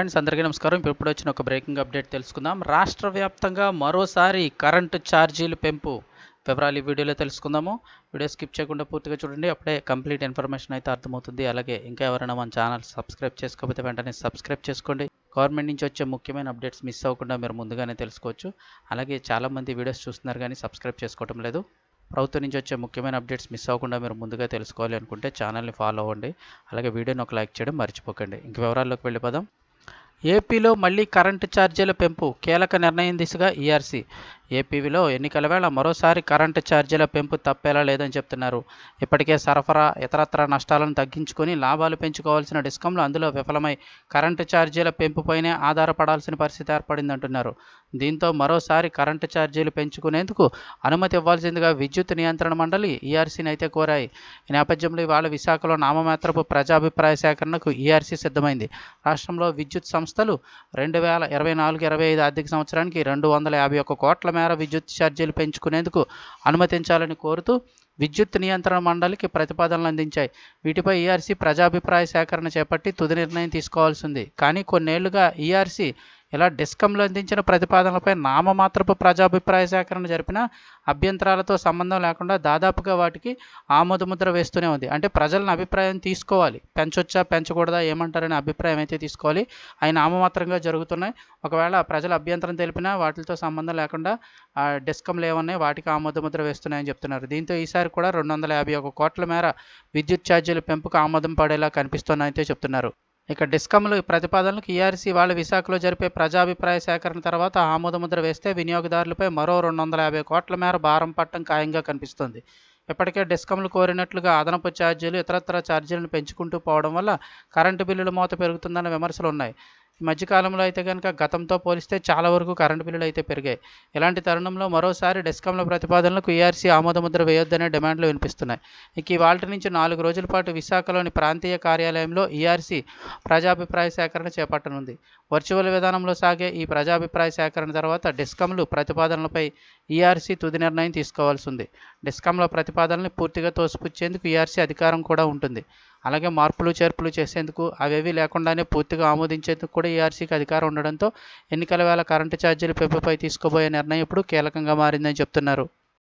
Friends అందరికీ నమస్కారం. ఇప్పుడు ఇప్పుడు వచ్చిన ఒక బ్రేకింగ్ అప్డేట్ తెలుసుకుందాం. రాష్ట్ర వ్యాప్తంగా మరోసారి కరెంటు ఛార్జీలు పెంపు. వివరాలు ఈ వీడియోలో తెలుసుకుందాము. వీడియో స్కిప్ చేయకుండా పూర్తిగా చూడండి. అప్పుడే కంప్లీట్ ఇన్ఫర్మేషన్ అయితే అర్థమవుతుంది. అలాగే ఇంకా ఎవరైనా మన ఛానల్ సబ్స్క్రైబ్ చేసుకోకపోతే వెంటనే సబ్స్క్రైబ్ చేసుకోండి. గవర్నమెంట్ నుంచి వచ్చే ముఖ్యమైన అప్డేట్స్ మిస్ అవ్వకుండా మీరు ముందుగానే తెలుసుకోవచ్చు. అలాగే చాలామంది వీడియోస్ చూస్తున్నారు కానీ సబ్స్క్రైబ్ చేసుకోవటం లేదు. ప్రభుత్వం నుంచి వచ్చే ముఖ్యమైన అప్డేట్స్ మిస్ అవ్వకుండా మీరు ముందుగా తెలుసుకోవాలి అనుకుంటే ఛానల్ని ఫాలో అవ్వండి. అలాగే వీడియోని ఒక లైక్ చేయడం మర్చిపోకండి. ఇంక వివరాల్లోకి వెళ్ళిపోదాం. ఏపీలో మళ్ళీ కరెంటు ఛార్జీల పెంపు కీలక నిర్ణయం దిశగా ఈఆర్సీ. ఏపీలో ఎన్నికల వేళ మరోసారి కరెంటు ఛార్జీల పెంపు తప్పేలా లేదని చెప్తున్నారు. ఇప్పటికే సరఫరా ఇతరత్ర నష్టాలను తగ్గించుకొని లాభాలు పెంచుకోవాల్సిన డిస్కంలు అందులో విఫలమై కరెంటు ఛార్జీల పెంపుపైనే ఆధారపడాల్సిన పరిస్థితి ఏర్పడిందంటున్నారు. దీంతో మరోసారి కరెంటు ఛార్జీలు పెంచుకునేందుకు అనుమతి ఇవ్వాల్సిందిగా విద్యుత్ నియంత్రణ మండలి ఈఆర్సీని అయితే కోరాయి. ఈ నేపథ్యంలో ఇవాళ విశాఖలో నామమాత్రపు ప్రజాభిప్రాయ సేకరణకు ఈఆర్సీ సిద్ధమైంది. రాష్ట్రంలో విద్యుత్ సంస్థలు రెండు వేల ఇరవై నాలుగు ఇరవై ఐదు ఆర్థిక సంవత్సరానికి రెండు వందల యాభై ఒక్క కోట్ల మేర విద్యుత్ ఛార్జీలు పెంచుకునేందుకు అనుమతించాలని కోరుతూ విద్యుత్ నియంత్రణ మండలికి ప్రతిపాదనలు అందించాయి. వీటిపై ఈఆర్సీ ప్రజాభిప్రాయ సేకరణ చేపట్టి తుది నిర్ణయం తీసుకోవాల్సింది కానీ కొన్నేళ్ళుగా ఈఆర్సీ ఇలా డిస్కంలు అందించిన ప్రతిపాదనలపై నామమాత్రపు ప్రజాభిప్రాయ సేకరణ జరిపిన అభ్యంతరాలతో సంబంధం లేకుండా దాదాపుగా వాటికి ఆమోదముద్ర వేస్తూనే ఉంది. అంటే ప్రజలను అభిప్రాయం తీసుకోవాలి. పెంచొచ్చా పెంచకూడదా ఏమంటారనే అభిప్రాయం అయితే తీసుకోవాలి. అవి నామమాత్రంగా జరుగుతున్నాయి. ఒకవేళ ప్రజల అభ్యంతరం తెలిపినా వాటితో సంబంధం లేకుండా ఆ డిస్కంలు ఏమన్నాయి వాటికి ఆమోదముద్ర వేస్తున్నాయని చెప్తున్నారు. దీంతో ఈసారి కూడా రెండు వందల యాభై ఒక కోట్ల మేర విద్యుత్ ఛార్జీల పెంపుకు ఆమోదం పడేలా కనిపిస్తున్నాయని చెప్తున్నారు. ఇక డిస్కమ్లు ప్రతిపాదనలకు ఈఆర్సీ వాళ్ళ విశాఖలో జరిపే ప్రజాభిప్రాయ సేకరణ తర్వాత ఆమోదముద్ర వేస్తే వినియోగదారులపై మరో రెండు వందల యాభై కోట్ల మేర భారం పట్టడం ఖాయంగా కనిపిస్తుంది. ఇప్పటికే డిస్కమ్లు కోరినట్లుగా అదనపు ఛార్జీలు ఇతరత్ర ఛార్జీలను పెంచుకుంటూ పోవడం వల్ల కరెంటు బిల్లుల మోత పెరుగుతుందన్న విమర్శలు ఉన్నాయి మధ్యకాలంలో అయితే కనుక గతంతో పోలిస్తే చాలా వరకు కరెంటు బిల్లులు అయితే పెరిగాయి. ఇలాంటి తరుణంలో మరోసారి డిస్కంల ప్రతిపాదనలకు ఈఆర్సీ ఆమోదముద్ర వేయొద్దనే డిమాండ్లు వినిపిస్తున్నాయి. ఇక ఇవాళ నుంచి నాలుగు రోజుల పాటు విశాఖలోని ప్రాంతీయ కార్యాలయంలో ఈఆర్సీ ప్రజాభిప్రాయ సేకరణ చేపట్టనుంది. వర్చువల్ విధానంలో సాగే ఈ ప్రజాభిప్రాయ సేకరణ తర్వాత డిస్కంలు ప్రతిపాదనలపై ఈఆర్సీ తుది నిర్ణయం తీసుకోవాల్సి ఉంది. డిస్కంల ప్రతిపాదనల్ని పూర్తిగా తోసిపుచ్చేందుకు ఈఆర్సీ అధికారం కూడా ఉంటుంది. అలాగే మార్పులు చేర్పులు చేసేందుకు అవేవి లేకుండానే పూర్తిగా ఆమోదించేందుకు కూడా ఈఆర్సీకి అధికారం ఉండడంతో ఎన్నికల వేళ కరెంటు ఛార్జీలు పెంపుపై తీసుకోబోయే నిర్ణయం ఇప్పుడు కీలకంగా మారిందని చెప్తున్నారు.